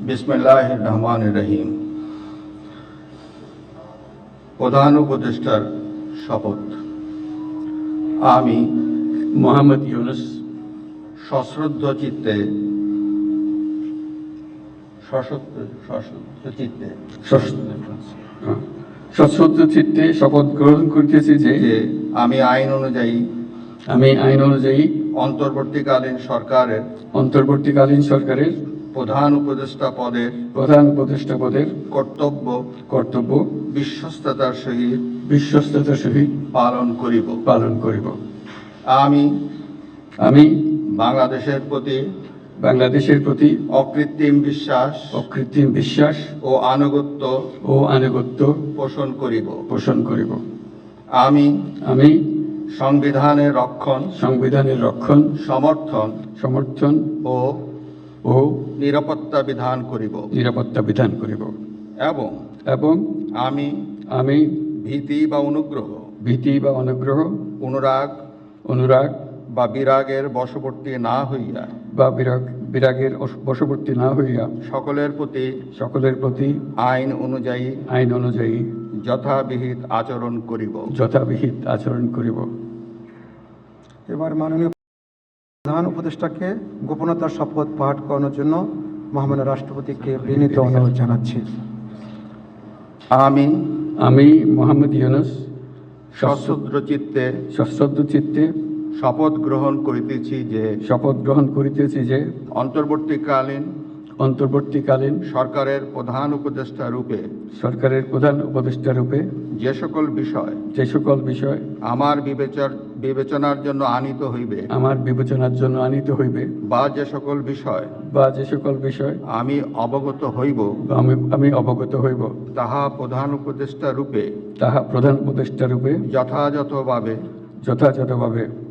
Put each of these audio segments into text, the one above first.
বিসমিল্লাহ রহমান রহিম। প্রধান উপদেষ্টার শপথ। আমি মোহাম্মদ ইউনুস সশ্রদ্ধ চিত্তে সশ্রদ্ধ চিত্তে। সশ্রদ্ধ চিত্তে শপথ গ্রহণ করিতেছি যে আমি আইন অনুযায়ী আমি আইন অনুযায়ী অন্তর্বর্তীকালীন সরকারের অন্তর্বর্তীকালীন সরকারের প্রধান উপদেষ্টা পদের প্রধান উপদেষ্টা পদের কর্তব্য কর্তব্য বিশ্বস্ততার সহিত বিশ্বস্ততার সহিত পালন করিব। পালন করিব। আমি আমি বাংলাদেশের প্রতি বাংলাদেশের প্রতি অকৃত্রিম বিশ্বাস অকৃত্রিম বিশ্বাস ও আনুগত্য ও আনুগত্য পোষণ করিব। পোষণ করিব। আমি আমি সংবিধানের রক্ষণ সংবিধানের রক্ষণ সমর্থন সমর্থন ও ও নিরাপত্তা বিধান করিব। নিরাপত্তা বিধান করিব। এবং এবং আমি আমি ভীতি বা অনুগ্রহ ভীতি বা অনুগ্রহ অনুরাগ অনুরাগ বা বিরাগের বশবর্তী না হইয়া বা বিরাগ বিরাগের বশবর্তী না হইয়া সকলের প্রতি সকলের প্রতি আইন অনুযায়ী আইন অনুযায়ী যথাবিহিত আচরণ করিব। যথাবিহিত আচরণ করিব। এবার মাননীয় প্রধান উপদেষ্টাকে গোপনতার শপথ পাঠ করানোর জন্য মহামান্য রাষ্ট্রপতিকে বিনীত অনুরোধ জানাচ্ছি। আমি আমি মোহাম্মদ ইউনুস সশ্রদ্র চিত্তে সশ্রদ্ধ চিত্তে শপথ গ্রহণ করিতেছি যে শপথ গ্রহণ করিতেছি যে অন্তর্বর্তীকালীন অন্তর্বর্তীকালীন সরকারের প্রধান উপদেষ্টা রূপে সরকারের প্রধান উপদেষ্টা রূপে যে সকল বিষয় যে সকল বিষয় আমার বিবেচার বিবেচনার জন্য আনিত হইবে আমার বিবেচনার জন্য আনিত হইবে বা যে সকল বিষয় বা যে সকল বিষয় আমি অবগত হইব বা আমি আমি অবগত হইব তাহা প্রধান উপদেষ্টা রূপে তাহা প্রধান উপদেষ্টা রূপে যথাযথভাবে যথাযথভাবে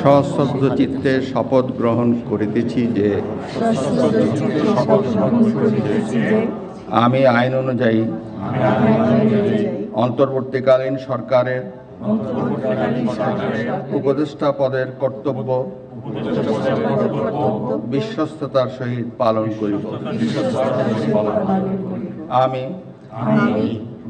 সশ্রদ্ধ চিত্তে শপথ গ্রহণ করিতেছি যে আমি আইন অনুযায়ী অন্তর্বর্তীকালীন সরকারের অন্তর্বর্তীকালীন উপদেষ্টা পদের কর্তব্য বিশ্বস্ততার সহিত পালন করিব। পালন করিব আমি আমি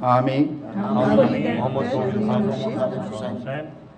আমি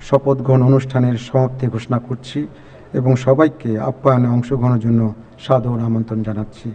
শপথ গ্রহণ অনুষ্ঠানের সমাপ্তি ঘোষণা করছি এবং সবাইকে আপ্যায়নে অংশগ্রহণের জন্য সাদর আমন্ত্রণ জানাচ্ছি।